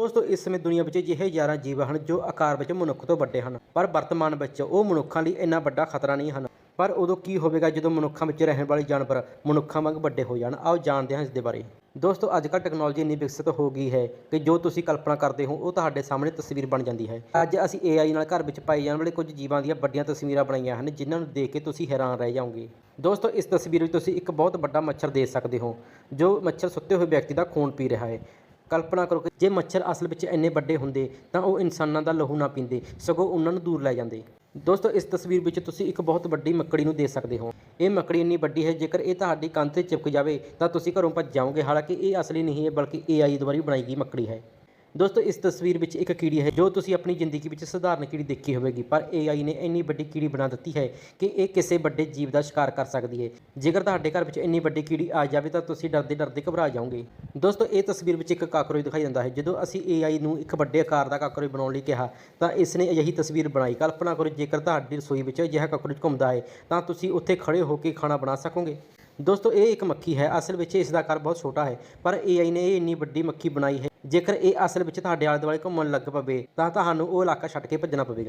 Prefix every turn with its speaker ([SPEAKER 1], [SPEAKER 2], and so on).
[SPEAKER 1] ਦੋਸਤੋ ਇਸ ਸਮੇਂ ਦੁਨੀਆ ਵਿੱਚ ਅਜਿਹੇ 11 ਜੀਵ ਹਨ ਜੋ ਆਕਾਰ ਵਿੱਚ ਮਨੁੱਖ ਤੋਂ ਵੱਡੇ ਹਨ। ਪਰ ਵਰਤਮਾਨ ਵਿੱਚ ਉਹ ਮਨੁੱਖਾਂ ਲਈ ਇੰਨਾ ਵੱਡਾ ਖਤਰਾ ਨਹੀਂ ਹਨ। ਪਰ ਉਦੋਂ ਕੀ ਹੋਵੇਗਾ ਜਦੋਂ ਮਨੁੱਖਾਂ ਵਿੱਚ ਰਹਿਣ ਵਾਲੇ ਜਾਨਵਰ ਮਨੁੱਖਾਂ ਵਾਂਗ ਵੱਡੇ ਹੋ ਜਾਣ? ਆਓ ਜਾਣਦੇ ਹਾਂ ਇਸ ਦੇ ਬਾਰੇ। ਦੋਸਤੋ ਅੱਜ ਕੱਲ੍ਹ ਟੈਕਨੋਲੋਜੀ ਇੰਨੀ ਵਿਕਸਿਤ ਹੋ ਗਈ ਹੈ ਕਿ ਜੋ ਤੁਸੀਂ ਕਲਪਨਾ ਕਰਦੇ ਹੋ, ਉਹ ਤੁਹਾਡੇ ਸਾਹਮਣੇ ਤਸਵੀਰ ਬਣ ਜਾਂਦੀ ਹੈ। ਅੱਜ ਅਸੀਂ AI ਨਾਲ ਘਰ ਵਿੱਚ ਪਾਏ ਜਾਣ ਵਾਲੇ ਕੁਝ ਜੀਵਾਂ ਦੀਆਂ ਵੱਡੀਆਂ ਤਸਵੀਰਾਂ ਬਣਾਈਆਂ ਹਨ, ਜਿਨ੍ਹਾਂ ਨੂੰ ਦੇਖ ਕੇ ਤੁਸੀਂ ਹੈਰਾਨ ਰਹਿ ਜਾਓਗੇ। ਦੋਸਤੋ, ਇਸ ਤਸਵੀਰ ਵਿੱਚ ਤੁਸੀਂ ਇੱਕ ਬਹੁਤ ਵੱਡਾ ਮੱਛਰ ਦੇਖ ਸਕਦੇ ਹੋ, ਜੋ ਮੱਛਰ ਸੁੱਤੇ ਹੋਏ ਵਿਅਕਤੀ ਦਾ ਖੂਨ ਪੀ ਰਿਹਾ ਹੈ। ਕਲਪਨਾ ਕਰੋ ਕਿ ਜੇ ਮੱਛਰ ਅਸਲ ਵਿੱਚ ਇੰਨੇ ਵੱਡੇ ਹੁੰਦੇ, ਤਾਂ ਉਹ ਇਨਸਾਨਾਂ ਦਾ ਲਹੂ ਨਾ ਪੀਂਦੇ, ਸਗੋਂ ਉਹਨਾਂ ਨੂੰ ਦੂਰ ਲੈ ਜਾਂਦੇ। ਦੋਸਤੋ, ਇਸ ਤਸਵੀਰ ਵਿੱਚ ਤੁਸੀਂ ਇੱਕ ਬਹੁਤ ਵੱਡੀ ਮੱਕੜੀ ਨੂੰ ਦੇਖ ਸਕਦੇ ਹੋ। ਇਹ ਮੱਕੜੀ ਇੰਨੀ ਵੱਡੀ ਹੈ, ਜੇਕਰ ਇਹ ਤੁਹਾਡੀ ਕੰਧ ਤੇ ਚਿਪਕ ਜਾਵੇ, ਤਾਂ ਤੁਸੀਂ ਘਰੋਂ ਭੱਜ ਜਾਓਗੇ। ਹਾਲਾਂਕਿ ਇਹ ਅਸਲੀ ਨਹੀਂ ਹੈ, ਬਲਕਿ AI ਦੁਆਰਾ ਬਣਾਈ ਗਈ ਮੱਕੜੀ ਹੈ। ਦੋਸਤੋ, ਇਸ ਤਸਵੀਰ ਵਿੱਚ ਇੱਕ ਕੀੜੀ ਹੈ ਜੋ ਤੁਸੀਂ ਆਪਣੀ ਜ਼ਿੰਦਗੀ ਵਿੱਚ ਸਧਾਰਨ ਕੀੜੀ ਦੇਖੀ ਹੋਵੇਗੀ, ਪਰ AI ਨੇ ਇੰਨੀ ਵੱਡੀ ਕੀੜੀ ਬਣਾ ਦਿੱਤੀ ਹੈ ਕਿ ਇਹ ਕਿਸੇ ਵੱਡੇ ਜੀਵ ਦਾ ਸ਼ਿਕਾਰ ਕਰ ਸਕਦੀ ਹੈ। ਜੇਕਰ ਤੁਹਾਡੇ ਘਰ ਵਿੱਚ ਇੰਨੀ ਵੱਡੀ ਕੀੜੀ ਆ ਜਾਵੇ ਤਾਂ ਤੁਸੀਂ ਡਰਦੇ ਡਰਦੇ ਘਬਰਾ ਜਾਓਗੇ। ਦੋਸਤੋ, ਇਹ ਤਸਵੀਰ ਵਿੱਚ ਇੱਕ ਕਾਕਰੋਚ ਦਿਖਾਈ ਦਿੰਦਾ ਹੈ। ਜਦੋਂ ਅਸੀਂ AI ਨੂੰ ਇੱਕ ਵੱਡੇ ਆਕਾਰ ਦਾ ਕਾਕਰੋਚ ਬਣਾਉਣ ਲਈ ਕਿਹਾ, ਤਾਂ ਇਸ ਨੇ ਅਜਿਹੀ ਤਸਵੀਰ ਬਣਾਈ। ਕਲਪਨਾ ਕਰੋ, ਜੇਕਰ ਤੁਹਾਡੀ ਰਸੋਈ ਵਿੱਚ ਅਜਿਹਾ ਕਾਕਰੋਚ ਘੁੰਮਦਾ ਹੈ, ਤਾਂ ਤੁਸੀਂ ਉੱਥੇ ਖੜੇ ਹੋ ਕੇ ਖਾਣਾ ਬਣਾ ਸਕੋਗੇ। ਦੋਸਤੋ, ਇਹ ਇੱਕ ਮੱਖੀ ਹੈ। ਅਸਲ ਵਿੱਚ ਇਸ ਦਾ ਆਕਾਰ ਬਹੁਤ ਛੋਟਾ ਹੈ, ਪਰ AI ਨੇ ਇਹ ਇੰਨੀ ਵੱਡੀ ਮੱਖੀ ਬਣਾਈ ਹੈ। ਜੇਕਰ ਇਹ ਅਸਲ ਵਿੱਚ ਤੁਹਾਡੇ ਆਲੇ ਦੁਆਲੇ ਘੁੰਮਣ ਲੱਗ ਪਵੇ, ਤਾਂ ਤੁਹਾਨੂੰ ਉਹ ਇਲਾਕਾ ਛੱਡ ਕੇ ਭੱਜਣਾ ਪਵੇਗਾ।